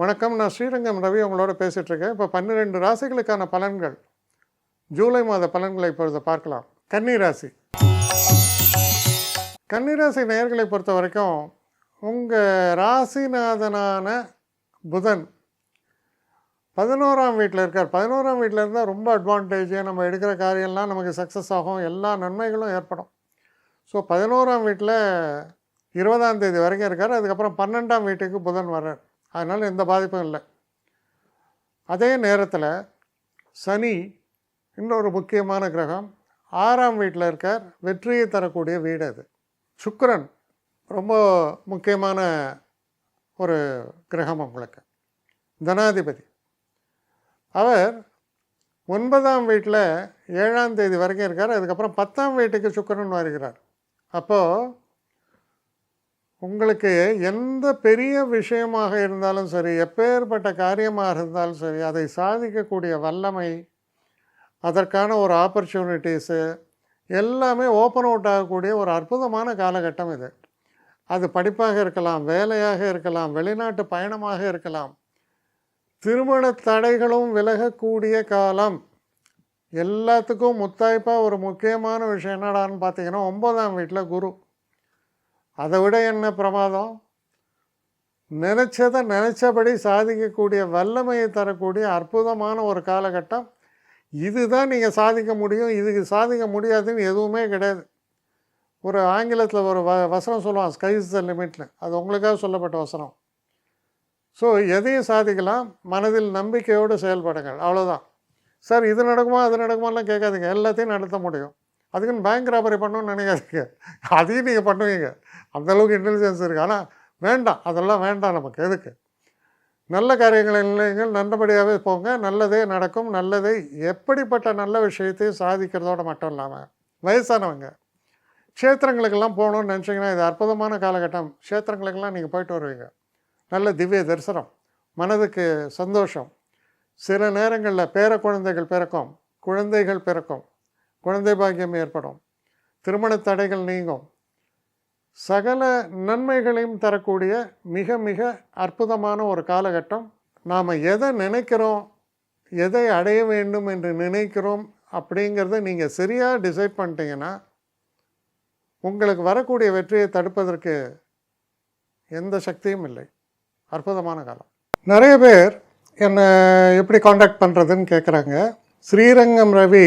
வணக்கம் நான் ஸ்ரீரங்கம் ரவி உங்களோட பேசிகிட்ருக்கேன் இப்போ பன்னிரெண்டு ராசிகளுக்கான பலன்கள். ஜூலை மாத பலன்களை இப்பொழுது பார்க்கலாம். கன்னி ராசி கன்னி நேயர்களை பொறுத்த வரைக்கும் உங்கள் ராசிநாதனான புதன் பதினோராம் வீட்டில் இருக்கார். பதினோராம் வீட்டில் இருந்தால் ரொம்ப அட்வான்டேஜ் நம்ம எடுக்கிற காரியம்லாம் நமக்கு சக்ஸஸ் ஆகும். எல்லா நன்மைகளும் ஏற்படும். ஸோ பதினோராம் வீட்டில் இருபதாம் தேதி வரைக்கும் இருக்கார். அதுக்கப்புறம் பன்னெண்டாம் வீட்டுக்கு புதன் வர்றார். அதனால் எந்த பாதிப்பும் இல்லை. அதே நேரத்தில் சனி இன்னொரு முக்கியமான கிரகம். ஆறாம் வீட்டில் இருக்கார். வெற்றியை தரக்கூடிய வீடு அது. சுக்கரன் ரொம்ப முக்கியமான ஒரு கிரகம் உங்களுக்கு. தனாதிபதி. அவர் ஒன்பதாம் வீட்டில் ஏழாம் தேதி வரைக்கும் இருக்கார். அதுக்கப்புறம் பத்தாம் வீட்டுக்கு சுக்கரன் வருகிறார். அப்போது உங்களுக்கு எந்த பெரிய விஷயமாக இருந்தாலும் சரி எப்பேற்பட்ட காரியமாக இருந்தாலும் சரி அதை சாதிக்கக்கூடிய வல்லமை அதற்கான ஒரு ஆப்பர்ச்சுனிட்டிஸு எல்லாமே ஓப்பன் அவுட் ஆகக்கூடிய ஒரு அற்புதமான காலகட்டம் இது. அது படிப்பாக இருக்கலாம் வேலையாக இருக்கலாம் வெளிநாட்டு பயணமாக இருக்கலாம். திருமண தடைகளும் விலகக்கூடிய காலம். எல்லாத்துக்கும் முத்தாய்ப்பாக ஒரு முக்கியமான விஷயம் என்னடான்னு பார்த்தீங்கன்னா ஒன்பதாம் வீட்டில் குரு. அதை விட என்ன பிரமாதம்? நினச்சதை நினச்சபடி சாதிக்கக்கூடிய வல்லமையை தரக்கூடிய அற்புதமான ஒரு காலகட்டம். இதுதான் நீங்கள் சாதிக்க முடியும். இதுக்கு சாதிக்க முடியாதுன்னு எதுவுமே கிடையாது. ஒரு ஆங்கிலத்தில் ஒரு வ வசனம் சொல்லுவான் ஸ்கைஸ் த லிமிட்னு அது உங்களுக்காக சொல்லப்பட்ட வசனம். ஸோ எதையும் சாதிக்கலாம். மனதில் நம்பிக்கையோடு செயல்படுங்கள். அவ்வளோதான் சார் இது நடக்குமா அது நடக்குமாலாம் கேட்காதீங்க. எல்லாத்தையும் நடத்த முடியும். அதுக்குன்னு பேங்க் ராபரி பண்ணணும்னு நினைக்காதீங்க. அதையும் நீங்கள் பண்ணுவீங்க. அந்தளவுக்கு இன்டெலிஜென்ஸ் இருக்குது ஆனால் வேண்டாம். அதெல்லாம் வேண்டாம் நமக்கு. எதுக்கு? நல்ல காரியங்கள் இல்லைங்கள் நல்லபடியாகவே போங்க. நல்லதே நடக்கும். நல்லதே. எப்படிப்பட்ட நல்ல விஷயத்தையும் சாதிக்கிறதோட மட்டும் இல்லாமல் வயசானவங்க க்ஷேத்திரங்களுக்கெல்லாம் போகணும்னு நினச்சிங்கன்னா இது அற்புதமான காலகட்டம். க்ஷேத்திரங்களுக்கெல்லாம் நீங்கள் போயிட்டு வருவீங்க. நல்ல திவ்ய தரிசனம் மனதுக்கு சந்தோஷம். சில நேரங்களில் பேர குழந்தைகள் பிறக்கும். குழந்தைகள் பிறக்கும். குழந்தை பாக்கியம் ஏற்படும். திருமண தடைகள் நீங்கும். சகல நன்மைகளையும் தரக்கூடிய மிக மிக அற்புதமான ஒரு காலகட்டம். நாம் எதை நினைக்கிறோம் எதை அடைய வேண்டும் என்று நினைக்கிறோம் அப்படிங்கிறத நீங்கள் சரியாக டிசைட் பண்ணிட்டீங்கன்னா உங்களுக்கு வரக்கூடிய வெற்றியை தடுப்பதற்கு எந்த சக்தியும் இல்லை. அற்புதமான காலம். நிறைய பேர் என்னை எப்படி காண்டாக்ட் பண்ணுறதுன்னு கேட்குறாங்க ஸ்ரீரங்கம் ரவி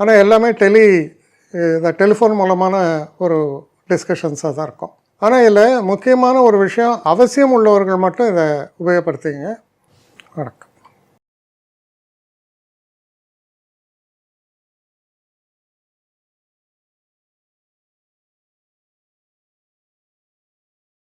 ஆனால் எல்லாமே டெலி இந்த டெலிஃபோன் மூலமான ஒரு டிஸ்கஷன்ஸாக தான் இருக்கும். ஆனால் இதில் முக்கியமான ஒரு விஷயம் அவசியம் உள்ளவர்கள் மட்டும் இதை உபயோகப்படுத்திங்க வணக்கம்.